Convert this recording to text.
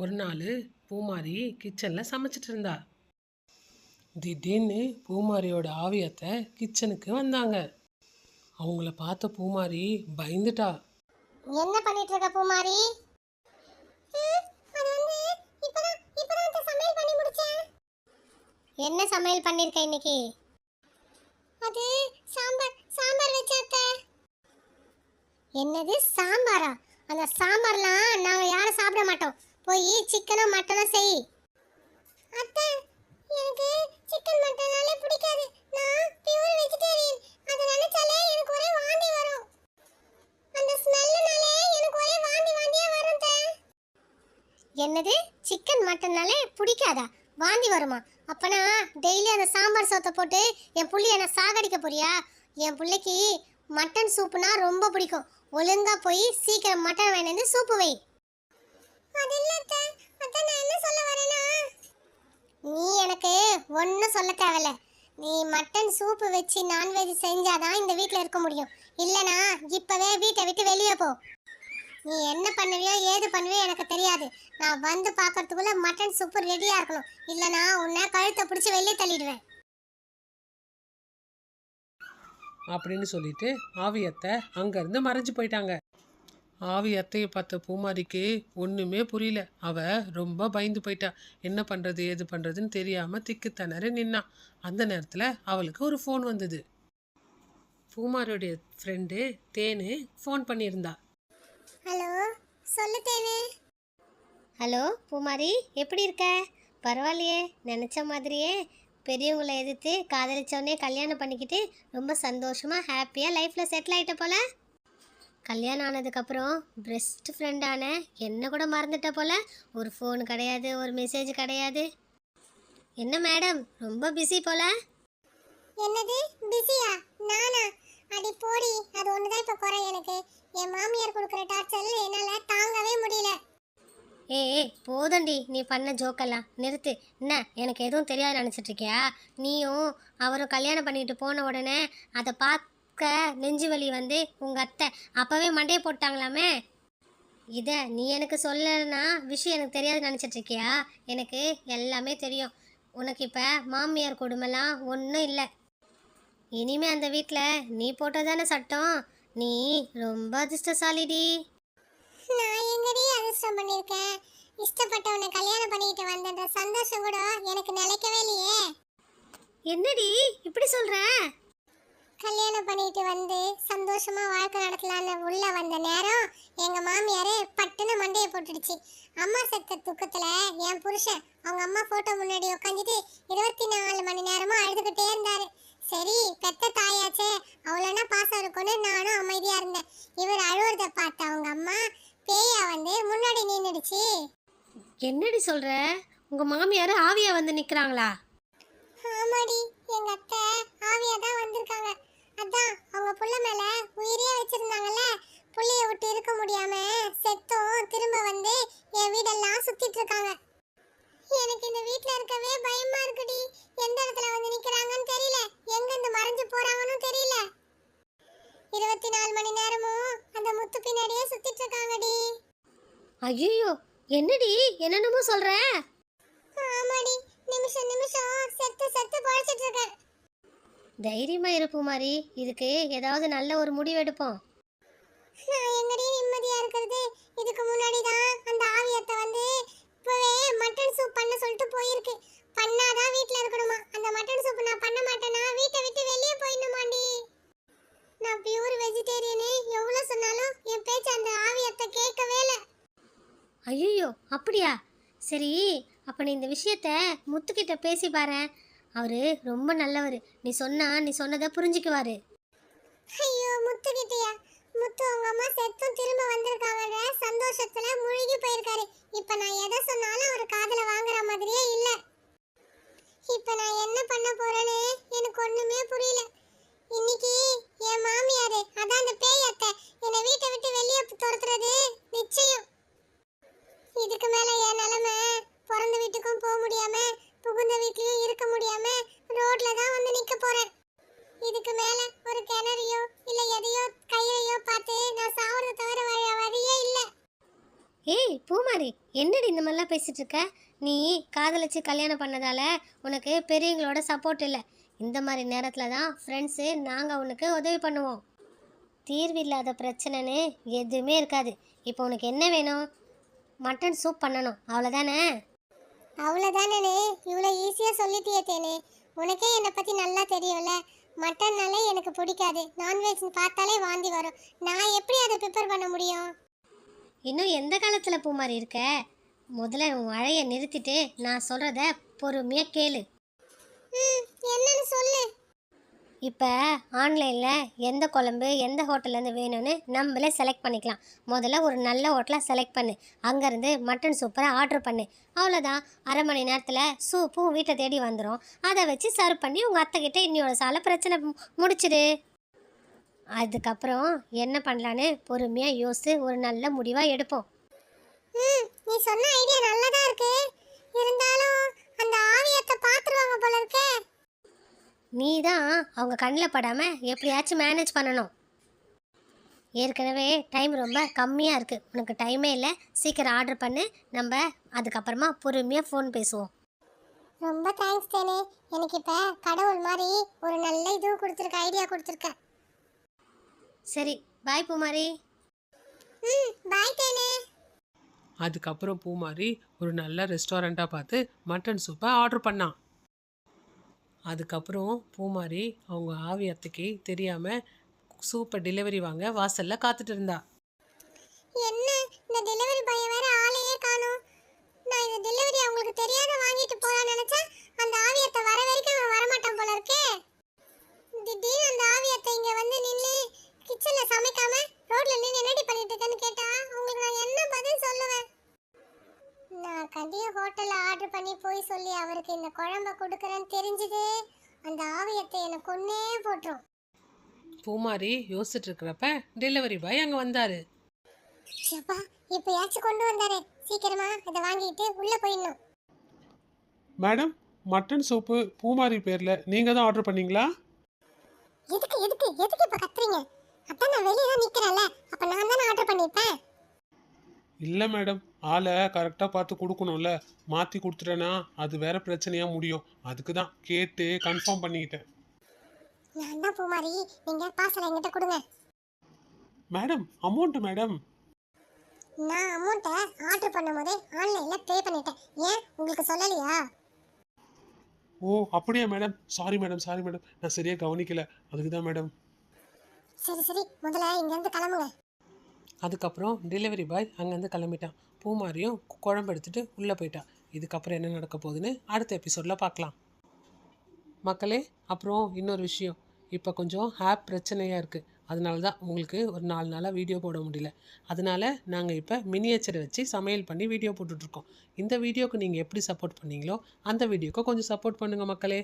ஒரு நாள் பூமாரி கிச்சனில் சமைச்சிட்டு இருந்தா. திடீர்னு பூமாரியோட ஆவியத்தை கிச்சனுக்கு வந்தாங்க. அவங்கள பார்த்த பூமாரி பயந்துட்டா. என்ன பண்ணிட்டு இருக்க பூமாரி? என்ன சமையல் பண்ணிருக்க இன்னைக்கு? அது சாம்பார் சாம்பார் வச்சாத்த. என்னது சாம்பாரா? அந்த சாம்பார்லாம் நாங்க யாரும் சாப்பிட மாட்டோம். போய் சிக்கனோ மட்டனோ செய். அத்தை எனக்கு சிக்கன் மட்டனாலே பிடிக்காது. நான் பியூர் வெஜிடேரியன் அதை நினைச்சாலே எனக்கு ஒரே வாந்தி வரும். அந்த ஸ்மெல்லுனாலே எனக்கு ஒரே வாந்தி வாந்தியா வரும் என்னது? சிக்கன் மட்டன்னாலே பிடிக்காதா? வாந்தி வருமா? அப்பனா டெய்லி அந்த சாம்பார் சோத்தை போட்டு என் புள்ளி என்ன சாகடிக்க போறியா? என் பிள்ளைக்கு மட்டன் சூப்புனா ரொம்ப பிடிக்கும். ஒழுங்கா போய் சீக்கிரம் மட்டன் வாங்கிட்டு சூப்பு வை அது இல்ல அதான் நான் என்ன சொல்ல வரேனா நீ எனக்கு ஒன்றும் சொல்ல தேவையில்ல. நீ மட்டன் சூப்பு வச்சு நான்வெஜ் செஞ்சாதான் இந்த வீட்டில் இருக்க முடியும். இல்லனா இப்பவே வீட்டை விட்டு வெளியே போ. நீ என்ன பண்ணுவியோ ஏது பண்ணுவியோ எனக்கு தெரியாது. நான் வந்து பார்க்கறதுக்குள்ள மட்டன் சூப்பு ரெடியா இருக்கணும். இல்லனா உன்னை கழுத்தை பிடிச்சி வெளியே தள்ளிடுவேன். அப்படின்னு சொல்லிட்டு ஆவியத்தை அங்கேருந்து மறைஞ்சு போயிட்டாங்க. ஆவியத்தையை பார்த்த பூமாரிக்கு ஒன்றுமே புரியல. அவ ரொம்ப பயந்து போயிட்டா. என்ன பண்ணுறது ஏது பண்ணுறதுன்னு தெரியாமல் திக்கு திணறி நின்னா. அந்த நேரத்தில் அவளுக்கு ஒரு ஃபோன் வந்தது. பூமாரியோடைய ஃப்ரெண்டு தேனு ஃபோன் பண்ணியிருந்தா. ஹலோ சொல்லு தேனே. ஹலோ பூமாரி எப்படி இருக்க? பரவாயில்லையே நினச்ச மாதிரியே. பெரியவங்களை எதிர்த்து காதலிச்சவனே கல்யாணம் பண்ணிக்கிட்டு ரொம்ப சந்தோஷமா ஹாப்பியாக லைஃப்பில் செட்டில் ஆயிட்ட போல. கல்யாணம் ஆனதுக்கப்புறம் பெஸ்ட் ஃப்ரெண்டான என்ன கூட மறந்துட்ட போல ஒரு ஃபோன் கிடையாது ஒரு மெசேஜ் கிடையாது. என்ன மேடம் ரொம்ப பிஸி போல? என்னது? பிஸியா நானா? அடி போடி அது ஒண்ணுதான் இப்ப குறை எனக்கு. என் மாமியார் கொடுக்குற டார்ச்சர் என்னால தாங்கவே முடியல. ஏய் ஏய், போதும்டி. நீ பண்ண ஜோக்கெல்லாம் நிறுத்து. என்ன? எனக்கு எதுவும் தெரியாது நினச்சிட்டு இருக்கியா? நீயும் அவரும் கல்யாணம் பண்ணிட்டு போன உடனே அதை பார்க்க நெஞ்சு வலி வந்து உங்கள் அத்தை. அப்போவே மண்டையை போட்டாங்களாமே? இதை நீ எனக்கு சொல்லலைன்னா விஷயம் எனக்கு தெரியாது நினச்சிட்டு இருக்கியா? எனக்கு எல்லாமே தெரியும். உனக்கு இப்போ மாமியார் கொடுமைலாம் ஒன்றும் இல்லை. இனிமே அந்த வீட்டில் நீ போட்டதானே சட்டம்? நீ ரொம்ப அதிர்ஷ்டசாலிடி. நான் எங்கடி அதிர்ஷ்டம் பண்ணிருக்கேன் இஷ்டப்பட்டவனை கல்யாணம் பண்ணிட்டு வந்தன்ற சந்தோஷம் கூட எனக்கு நிலைக்கவே இல்லையே. என்னடி இப்படி சொல்ற? கல்யாணம் பண்ணிட்டு வந்து சந்தோஷமா வாழ்க்கை நடத்தலான்னு உள்ள வந்த நேரம் எங்க மாமியாரு பட்டுன்னு மண்டையை போட்டுடுச்சு. அம்மா செத்த துக்கத்துல என் புருஷன் அவங்க அம்மா போட்டோ முன்னாடி உட்காந்துட்டு இருபத்தி நாலு மணி நேரமா அழுதுகிட்டே இருந்தாரு. சரி பெத்த தாயாச்சே அவ்வளோனா பாசம் இருக்கும்னு நானும் அமைதியா இருந்தேன். இவர் அழுவுறத பார்த்த அவங்க அம்மா பேயா வந்து முன்னாடி நின்றுடுச்சு என்னடி சொல்ற? உங்க மாமியார் ஆவியா வந்து நிக்கிறாங்களா? அதான் அவங்க புள்ள மேல உயிரே வச்சிருந்தாங்கல்ல புள்ளைய விட்டு இருக்க முடியாம செத்தும் திரும்ப வந்து என் வீடெல்லாம் சுத்திட்டு இருக்காங்க. எனக்கு இந்த வீட்ல இருக்கவே பயமா இருக்குடி. எந்த இடத்துல வந்து நிக்கிறாங்கன்னு தெரியல. எங்க இருந்து மறைஞ்சு போறாங்கன்னு தெரியல. இருபத்தி நாலு மணி நேரமும் அந்த முத்து பின்னாடியே சுத்திட்டு இருக்காங்கடி. ஐயோ என்னடி என்னென்னமோ சொல்ற? ஆமாடி நிமிஷம் நிமிஷம் செத்து செத்து பழச்சிட்டு இருக்கேன். தைரியமா இரு மாதிரி இதுக்கு ஏதாவது நல்ல ஒரு முடிவு எடுப்போம். நான் எங்கடி நிம்மதியா இருக்கிறது? இதுக்கு முன்னாடி தான் அந்த ஆவியத்தை வந்து இப்பவே மட்டன் சூப் பண்ண சொல்லிட்டு போயிருக்கு. பண்ணாதான் வீட்ல இருக்கணுமா? அந்த மட்டன் சூப் நான் பண்ண மாட்டேனா வீட்டை விட்டு வெளியே போயிடணுமாண்டி. நான் பியூர் வெஜிடேரியனு எவ்வளவு சொன்னாலும் என் பேச்சு அந்த ஆவியத்தை கேட்கவே இல்லை. ஐயோ அப்படியா? சரி அப்ப நீ இந்த விஷயத்த முத்துக்கிட்ட பேசி பாரு அவரு ரொம்ப நல்லவர். நீ சொன்னா நீ சொன்னதை புரிஞ்சுக்குவாரு. ஐயோ முத்து கிட்டியா? முத்து உங்க அம்மா செத்தும் திரும்ப வந்திருக்காங்கன்ற சந்தோஷத்துல முழுகி போயிருக்காரு. இப்ப நான் எதை சொன்னாலும் அவர் காதுல வாங்குற மாதிரியே இல்ல இப்ப நான் என்ன பண்ண போறேன்னு எனக்கு ஒண்ணுமே புரியல இன்னைக்கு என் மாமியாரு அதான் அந்த பேய் அத்தை என்னை வீட்டை விட்டு வெளியே துரத்துறது நிச்சயம் இதுக்கு மேல என் நிலைமை பிறந்த வீட்டுக்கும் போக முடியாம புகுந்த வீட்லயும் இருக்க முடியாம ரோட்ல தான் வந்து நிக்க போறேன் இதுக்கு மேல ஒரு கிணறையோ இல்ல எதையோ கையையோ பார்த்து நான் சாவறத தவிர வேற வழியே இல்ல ஏய் பூமாரி என்னடி இந்த மாதிரிலாம் பேசிட்டு இருக்க நீ காதலிச்சு கல்யாணம் பண்ணதால உனக்கு பெரியவங்களோட சப்போர்ட் இல்லை. இந்த மாதிரி நேரத்தில் தான் ஃப்ரெண்ட்ஸு நாங்கள் உனக்கு உதவி பண்ணுவோம். தீர்வில்லாத பிரச்சனைன்னு எதுவுமே இருக்காது. இப்போ உனக்கு என்ன வேணும்? மட்டன் சூப் பண்ணணும். அவ்வளோதானே அவ்வளோதானே இவ்வளோ ஈஸியாக சொல்லிட்டியே தேனே. உனக்கே என்னை பற்றி நல்லா தெரியும்ல. மட்டன்னாலே எனக்கு பிடிக்காது. நான்வெஜ் பார்த்தாலே வாந்தி வரும். நான் எப்படி அதை ப்ரிப்பேர் பண்ண முடியும்? இன்னும் எந்த காலத்தில் பூமாரி இருக்க? முதல்ல உன் அழைய நிறுத்திட்டு நான் சொல்கிறத பொறுமையாக கேளு. என்னன்னு சொல்லு. இப்போ ஆன்லைனில் எந்த குழம்பு எந்த ஹோட்டல்லேருந்து வேணும்னு நம்மளே செலக்ட் பண்ணிக்கலாம். முதல்ல ஒரு நல்ல ஹோட்டலாக செலக்ட் பண்ணு. அங்கேருந்து மட்டன் சூப்பரை ஆர்டர் பண்ணு. அவ்வளோதான் அரை மணி நேரத்தில் சூப்பும் வீட்டை தேடி வந்துடும் அதை வச்சு சர்வ் பண்ணி உங்கள் அத்தைக்கிட்ட இன்னியோட சால பிரச்சனை முடிச்சிடு. அதுக்கப்புறம் என்ன பண்ணலான்னு பொறுமையாக யோசித்து ஒரு நல்ல முடிவாக எடுப்போம். ம் நீ சொன்ன ஐடியா நல்லதா இருக்கு. இருந்தாலும் அந்த ஆவியத்தை பாத்துருவாங்க போல இருக்கே. நீ தான் அவங்க கண்ணில் படாமல் எப்படியாச்சும் மேனேஜ் பண்ணணும். ஏற்கனவே டைம் ரொம்ப கம்மியாக இருக்குது உனக்கு டைமே இல்லை. சீக்கிரம் ஆர்டர் பண்ணு. நம்ம அதுக்கப்புறமா பொறுமையாக ஃபோன் பேசுவோம். ரொம்ப தேங்க்ஸ் தேனே. எனக்கு இப்ப கடவுள் மாதிரி ஒரு நல்ல இது கொடுத்துருக்க ஐடியா கொடுத்துருக்க. சரி பாய் பூமாரி. ம் பாய் தேனே. அதுக்கப்புறம் பூமாரி ஒரு நல்ல ரெஸ்டாரண்ட்டாக பார்த்து மட்டன் சூப்பை ஆர்டர் பண்ணான் அதுக்கப்புறம் பூமாரி அவங்க ஆவி அத்தைக்கு தெரியாமல் சூப்பை டெலிவரி வாங்க வாசலில் காத்துட்டு இருந்தா. என்ன? இந்த டெலிவரி பையன் வேற ஆளையே காணோம். நான் இந்த டெலிவரி அவங்களுக்கு தெரியாத வாங்கிட்டு போலாம்னு நினைச்சேன் அந்த ஆவியத்தை வர வரைக்கும் அவன் வரமாட்டான் போல இருக்கே திடீர்னு அந்த ஆவியத்தை இங்க வந்து நின்று கிச்சன்ல சமைக்காம ரோட்ல நின்று என்னடி பண்ணிட்டு இருக்கேன்னு கேட்டா உங்களுக்கு நான் என்ன பதில் சொல்லுவேன் நான் கண்டிய ஹோட்டல்ல ஆர்டர் பண்ணி போய் சொல்லி அவருக்கு இந்த குழம்ப கொடுக்குறேன்னு தெரிஞ்சது. அந்த ஆவியத்தை எனக்கு கொன்னே போட்டுரும். பூமாரி யோசிச்சுட்டு இருக்கிறப்ப டெலிவரி பாய் அங்கே வந்தார். அப்பா இப்பயாச்சும் கொண்டு வந்தாரு. சீக்கிரமா இதை வாங்கிட்டு உள்ள போயிடணும். மேடம் மட்டன் சூப்பு பூமாரி பேரில் நீங்கள் தான் ஆர்டர் பண்ணீங்களா? எதுக்கு எதுக்கு எதுக்கு இப்ப கத்துறீங்க? அதான் நான் வெளியே தான் நிக்கிறேன்ல. அப்ப நான் தானே ஆர்டர் பண்ணிருப்பேன் இல்லை மேடம் ஆளை கரெக்டாக பார்த்து கொடுக்கணும்ல. மாற்றி கொடுத்துட்டேன்னா அது வேற பிரச்சனையாக முடியும். அதுக்கு தான் கேட்டு கன்ஃபார்ம் பண்ணிக்கிட்டேன். தான் பூமாரி? நீங்க பார்சல் என்கிட்ட கொடுங்க. மேடம் அமௌண்ட்டு மேடம் நான் அமௌண்ட்டை ஆர்டர் பண்ணும்போதே ஆன்லைன்ல பே பண்ணிட்டேன். ஏன்? உங்களுக்கு சொல்லலையா? ஓ அப்படியா madam sorry madam sorry madam நான் சரியாக கவனிக்கல. அதுக்கு தான் மேடம் சரி சரி. முதல்ல இங்க இருந்து கிளம்புங்க. அதுக்கப்புறம் டெலிவரி பாய் அங்கேருந்து கிளம்பிட்டான். பூமாரியும் குழம்பு எடுத்துகிட்டு உள்ளே போயிட்டான். இதுக்கப்புறம் என்ன நடக்க போகுதுன்னு அடுத்த எபிசோடில் பார்க்கலாம். மக்களே அப்புறம் இன்னொரு விஷயம். இப்போ கொஞ்சம் ஆப் பிரச்சனையாக இருக்குது அதனால தான் உங்களுக்கு ஒரு நாலு நாளாக வீடியோ போட முடியல. அதனால் நாங்கள் இப்போ மினியேச்சரை வச்சு சமையல் பண்ணி வீடியோ போட்டுட்ருக்கோம் இந்த வீடியோக்கு நீங்கள் எப்படி சப்போர்ட் பண்ணீங்களோ அந்த வீடியோக்கு கொஞ்சம் சப்போர்ட் பண்ணுங்கள் மக்களே.